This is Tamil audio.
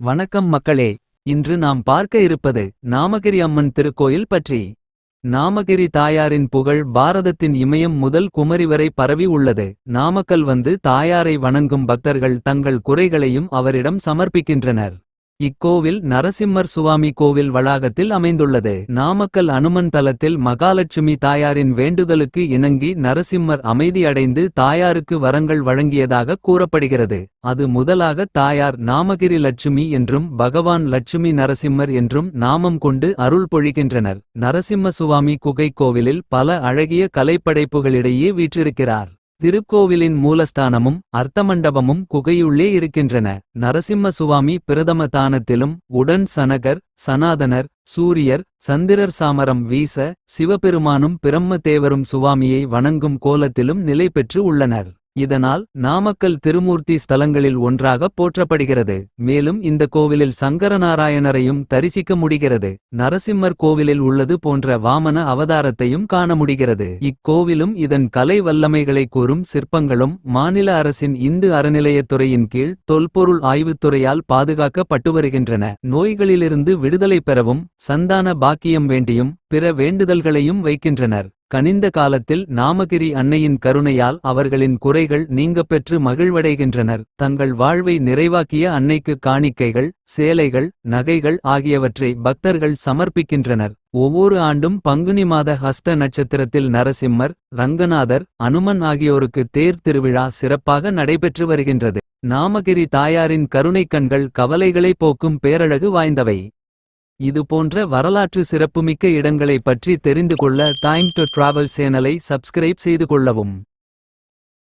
வணக்கம் மக்களே இன்று நாம் பார்க்க இருப்பது நாமகிரி அம்மன் திருக்கோயில் பற்றி. நாமகிரி தாயாரின் புகழ் பாரதத்தின் இமயம் முதல் குமரி வரை பரவி உள்ளது. நாமக்கல் வந்து தாயாரை வணங்கும் பக்தர்கள் தங்கள் குறைகளையும் அவரிடம் சமர்ப்பிக்கின்றனர். இக்கோவில் நரசிம்மர் சுவாமி கோவில் வளாகத்தில் அமைந்துள்ளது. நாமக்கல் அனுமன் தலத்தில் மகாலட்சுமி தாயாரின் வேண்டுதலுக்கு இணங்கி நரசிம்மர் அமைதியடைந்து தாயாருக்கு வரங்கள் வழங்கியதாக கூறப்படுகிறது. அது முதலாக தாயார் நாமகிரி லட்சுமி என்றும் பகவான் லட்சுமி நரசிம்மர் என்றும் நாமம் கொண்டு அருள் பொழிகின்றனர். நரசிம்ம சுவாமி குகை கோவிலில் பல அழகிய கலைப்படைப்புகளிடையே வீற்றிருக்கிறார். திருக்கோவிலின் மூலஸ்தானமும் அர்த்தமண்டபமும் குகையுள்ளே இருக்கின்றன. நரசிம்ம சுவாமி பிரதம தானத்திலும் உடன் சனகர் சனாதனர் சூரியர் சந்திரர் சாமரம் வீச சிவபெருமானும் பிரம்மதேவரும் சுவாமியை வணங்கும் கோலத்திலும் நிலை பெற்று உள்ளனர். இதனால் நாமக்கல் திருமூர்த்தி ஸ்தலங்களில் ஒன்றாக போற்றப்படுகிறது. மேலும் இந்த கோவிலில் சங்கரநாராயணரையும் தரிசிக்க முடிகிறது. நரசிம்மர் கோவிலில் உள்ளது போன்ற வாமன அவதாரத்தையும் காண முடிகிறது. இக்கோவிலும் இதன் கலை வல்லமைகளை கூறும் சிற்பங்களும் மாநில அரசின் இந்து அறநிலையத்துறையின் கீழ் தொல்பொருள் ஆய்வுத்துறையால் பாதுகாக்கப்பட்டு வருகின்றன. நோய்களிலிருந்து விடுதலை பெறவும் சந்தான பாக்கியம் வேண்டியும் பிற வேண்டுதல்களையும் வைக்கின்றனர். கனிந்த காலத்தில் நாமகிரி அன்னையின் கருணையால் அவர்களின் குறைகள் நீங்கப்பெற்று மகிழ்வடைகின்றனர். தங்கள் வாழ்வை நிறைவாக்கிய அன்னைக்கு காணிக்கைகள் சேலைகள் நகைகள் ஆகியவற்றை பக்தர்கள் சமர்ப்பிக்கின்றனர். ஒவ்வொரு ஆண்டும் பங்குனி மாத ஹஸ்த நட்சத்திரத்தில் நரசிம்மர் ரங்கநாதர் அனுமன் ஆகியோருக்கு தேர் திருவிழா சிறப்பாக நடைபெற்று வருகின்றது. நாமகிரி தாயாரின் கருணைக் கண்கள் கவலைகளை போக்கும் பேரழகு வாய்ந்தவை. இது போன்ற வரலாற்று சிறப்புமிக்க இடங்களைப் பற்றி தெரிந்து கொள்ள டைம் டு டிராவல் சேனலை சப்ஸ்கிரைப் செய்து கொள்ளவும்.